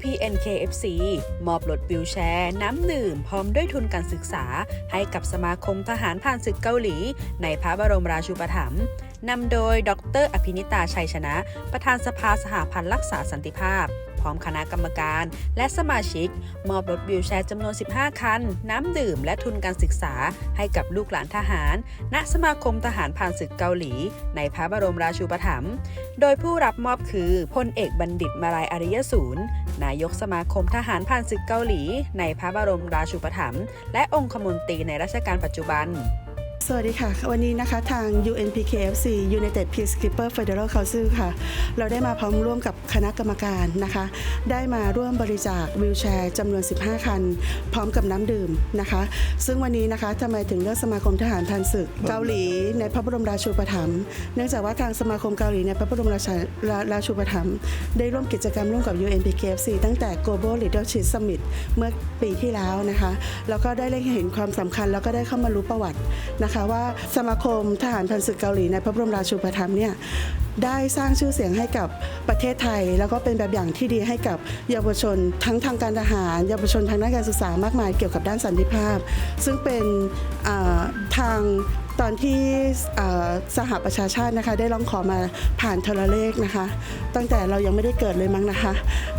UPNKFC มอบรถวิวแชร์ น้ำดื่ม พร้อมด้วยทุนการศึกษา ให้กับสมาคมทหารผ่านศึกเกาหลี ในพระบรมราชูปถัมภ์นำโดย ดร อภินิตาชัยชนะ ประธานสภาสหพันธ์รักษาสันติภาพ พร้อมคณะกรรมการ และสมาชิก มอบรถวิวแชร์จำนวน 15 คัน น้ำดื่มและทุนการศึกษาให้กับลูกหลานทหาร ณสมาคมทหารผ่านศึกเกาหลี ในพระบรมราชูปถัมภ์โดยผู้รับมอบคือพลเอกบัณฑิตมาลายอาริยสูรนายกสมาคมทหารผ่านศึกเกาหลี ในพระบรมราชูปถัมภ์และองคมนตรีในรัชกาลปัจจุบัน สวัสดีค่ะ วันนี้นะคะทาง UNPKFC United Peacekeeper Federal Council ค่ะ เราได้มาพร้อมร่วมกับคณะกรรมการนะคะ ได้มาร่วมบริจาควิวแชร์จำนวน 15 คัน พร้อมกับน้ำดื่มนะคะ ซึ่งวันนี้นะคะทำไมถึงเลือกสมาคมทหารพันศึกเกาหลีในพระบรมราชูปถัมภ์เนื่องจากว่าทางสมาคมเกาหลีในพระบรมราชาราราชูปถัมภ์ได้ร่วมกิจกรรมร่วมกับ UNPKFC ตั้งแต่ Global Leadership Summit เมื่อปีที่แล้วนะคะแล้วก็ได้เล็งเห็นความสำคัญแล้วก็ได้เข้ามารู้ประวัตินะคะว่าสมาคมทหารพันศึกเกาหลีในพระบรมราชูปถัมภ์เนี่ยได้สร้างชื่อเสียงให้กับประเทศไทย แล้วก็เป็นแบบอย่างที่ดีให้กับเยาวชน ทั้งทางการทหาร เยาวชนทางด้านการศึกษามากมายเกี่ยวกับด้านสันติภาพ ซึ่งเป็นทางตอนที่สหประชาชาตินะคะได้ร้องขอมาผ่านโทรเลขนะคะ ตั้งแต่เรายังไม่ได้เกิดเลยมั้งนะคะ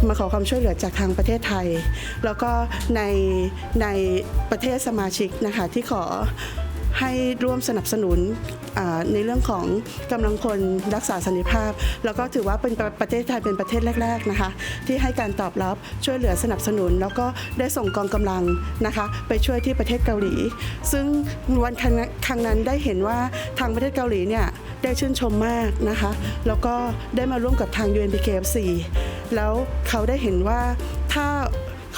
มาขอความช่วยเหลือจากทางประเทศไทย แล้วก็ในในประเทศสมาชิกนะคะที่ขอ ให้ร่วมสนับสนุนในเรื่องของกำลังพลรักษาสันติภาพ แล้วก็ถือว่าเป็นประเทศไทยเป็นประเทศแรกๆนะคะ ที่ให้การตอบรับช่วยเหลือสนับสนุน แล้วก็ได้ส่งกองกำลังนะคะไปช่วยที่ประเทศเกาหลี ซึ่งวันครั้งนั้นครั้งนั้นได้เห็นว่าทางประเทศเกาหลีเนี่ยได้ชื่นชมมากนะคะ แล้วก็ได้มาร่วมกับทาง UNPKFC แล้วเขาได้เห็นว่าถ้า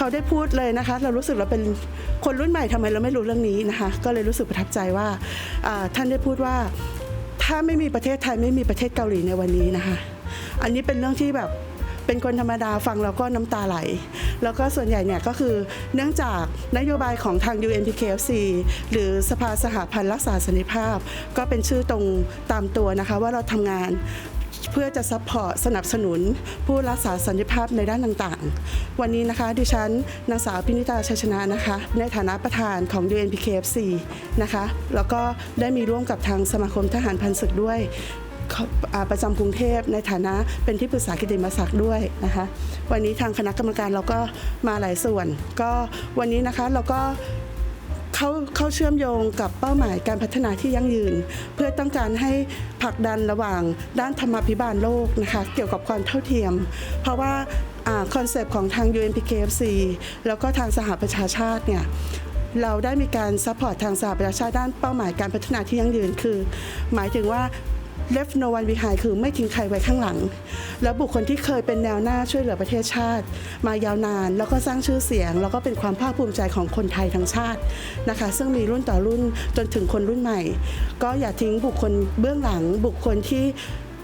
เขาได้พูดเลยนะคะ เรารู้สึกเราเป็นคนรุ่นใหม่ทำไมเราไม่รู้เรื่องนี้นะคะ ก็เลยรู้สึกประทับใจว่าท่านได้พูดว่าถ้าไม่มีประเทศไทยไม่มีประเทศเกาหลีในวันนี้นะคะ อันนี้เป็นเรื่องที่แบบเป็นคนธรรมดาฟังแล้วก็น้ำตาไหล แล้วก็ส่วนใหญ่เนี่ยก็คือเนื่องจากนโยบายของทาง UNPKFC หรือสภาสหพันธ์รักษาสันติภาพ ก็เป็นชื่อตรงตามตัวนะคะ ว่าเราทำงาน เพื่อจะซัพพอร์ตสนับสนุน ผู้รักษาสันติภาพในด้านต่างๆ วันนี้นะคะดิฉันนางสาวพินิตาชัยชนะนะคะ ในฐานะประธานของ UNPKFC นะคะ แล้วก็ได้มีร่วมกับทางสมาคมทหารพันศึกด้วยประจำกรุงเทพในฐานะเป็นที่ปรึกษากิติมศักดิ์ด้วยนะคะ วันนี้ทางคณะกรรมการเราก็มาหลายส่วน ก็วันนี้นะคะเราก็ เขาเขาเชื่อมโยงกับเป้าหมายการพัฒนาที่ยั่งยืน เพื่อต้องการให้ผลักดันระหว่างด้านธรรมาภิบาลโลกนะคะเกี่ยวกับความเท่าเทียม เพราะว่าคอนเซปต์ของทาง UNPKFC แล้วก็ทางสหประชาชาติเนี่ยเราได้มีการซัพพอร์ตทางสหประชาชาติด้านเป้าหมายการพัฒนาที่ยั่งยืนคือ หมายถึงว่า left no one behind คือไม่ทิ้งใครไว้ข้างหลัง แล้วบุคคลที่เคยเป็นแนวหน้าช่วยเหลือประเทศชาติ มายาวนาน แล้วก็สร้างชื่อเสียง แล้วก็เป็นความภาคภูมิใจของคนไทยทั้งชาตินะคะ ซึ่งมีรุ่นต่อรุ่นจนถึงคนรุ่นใหม่ ก็อย่าทิ้งบุคคลเบื้องหลังบุคคลที่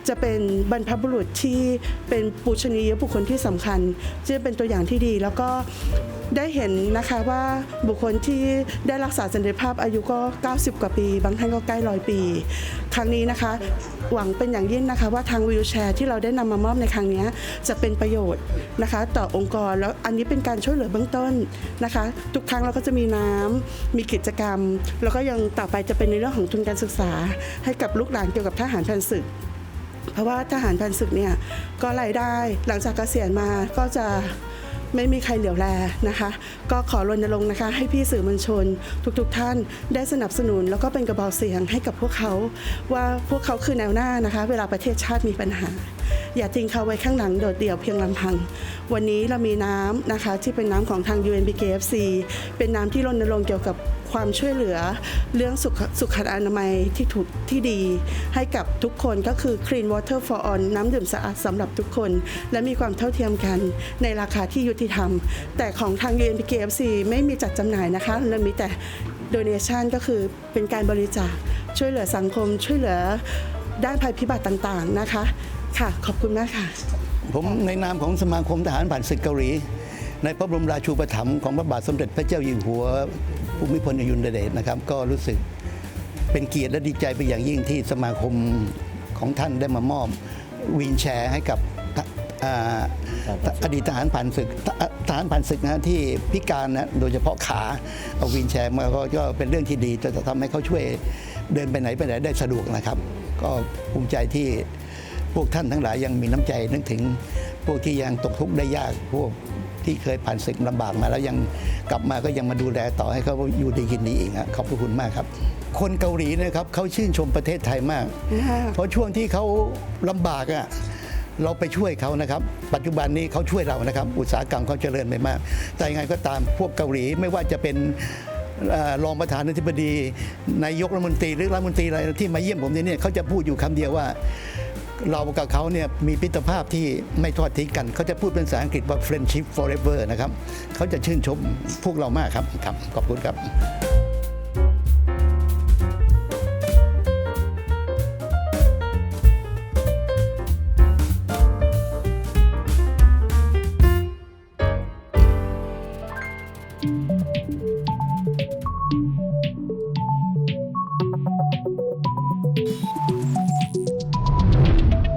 จะเป็นบรรพบุรุษที่เป็นปูชนียบุคคลที่สำคัญที่จะเป็นตัวอย่างที่ดี แล้วก็ได้เห็นนะคะว่าบุคคลที่ได้รักษาสันติภาพอายุก็ 90 กว่าปี บางท่านก็ใกล้ร้อยปี ครั้งนี้นะคะ หวังเป็นอย่างยิ่งนะคะ ว่าทางวิวแชร์ที่เราได้นำมามอบในครั้งนี้จะเป็นประโยชน์นะคะ ต่อองค์กรแล้วอันนี้เป็นการช่วยเหลือเบื้องต้นนะคะ ทุกครั้งเราก็จะมีน้ำมีกิจกรรม แล้วก็ยังต่อไปจะเป็นในเรื่องของทุนการศึกษา ให้กับลูกหลานเกี่ยวกับทหารพันศึก ราะว่าทหารพันศึกเนี่ยก็รายได้หลังจากเกษียณมาก็จะไม่มีใครเหลียวแลนะคะ ก็ขอรณรงค์นะคะ ให้พี่สื่อมวลชน ทุกๆทท่านได้สนับสนุน แล้วก็เป็นกระบอกเสียงให้กับพวกเขา ว่าพวกเขาคือแนวหน้านะคะ เวลาประเทศชาติมีปัญหา อย่าทิ้งเขาไว้ข้างหลังโดดเดี่ยวเพียงลำพัง วันนี้เรามีน้ำนะคะ ที่เป็นน้ำของทาง UNPKFC เป็นน้ำที่รณรงค์เกี่ยวกับ ความช่วยเหลือเรื่องสุขสุขอนามัยที่ถูกที่ดี ให้กับทุกคนก็คือ Clean Water for All น้ำดื่มสะอาดสำหรับทุกคน และมีความเท่าเทียมกันในราคาที่ยุติธรรม แต่ของทาง UNPKFC ไม่มีจัดจำหน่ายนะคะเรามีแต่ donation ก็คือเป็นการบริจาคช่วยเหลือสังคม ช่วยเหลือด้านภัยพิบัติต่างๆนะคะ ค่ะ ขอบคุณมากค่ะ ผมในนามของสมาคมทหารผ่านศึกเกาหลี ในพระบรมราชูปถัมภ์ของพระบาทสมเด็จพระเจ้าอยู่หัวภูมิพลอดุลยเดชนะครับ ก็รู้สึกเป็นเกียรติและดีใจเป็นอย่างยิ่งที่สมาคมของท่านได้มามอบวีลแชร์ให้กับอดีตทหารผ่านศึกทหารผ่านศึกนะที่พิการนะโดยเฉพาะขาเอาวีลแชร์มาก็ก็เป็นเรื่องที่ดีจะทำให้เขาช่วยเดินไปไหนไปไหนได้สะดวกนะครับ ก็ภูมิใจที่พวกท่านทั้งหลายยังมีน้ำใจนึกถึงพวกที่ยังตกทุกข์ได้ยากพวก ที่เคยผ่านศึกลำบากมาแล้วยังกลับมาก็ยังมาดูแลต่อให้เขาอยู่ดีกินดีอีกฮะขอบพระคุณมากครับ คนเกาหลีนะครับเขาชื่นชมประเทศไทยมาก เพราะช่วงที่เขาลำบากอะเราไปช่วยเขานะครับ ปัจจุบันนี้เขาช่วยเรานะครับ อุตสาหกรรมเขาเจริญไปมาก แต่ยังไงก็ตามพวกเกาหลีไม่ว่าจะเป็นเอ่อรองประธานาธิบดีนายกรัฐมนตรีหรือรัฐมนตรีอะไรที่มาเยี่ยมผมที่เนี่ยเขาจะพูดอยู่คำเดียวว่า เรากับเขาเนี่ยมีพิตรภาพที่ไม่ทอดทิ้งกัน เขาจะพูดเป็นภาษาอังกฤษว่า friendship forever นะครับ เขาจะชื่นชมพวกเรามากครับครับ ขอบคุณครับค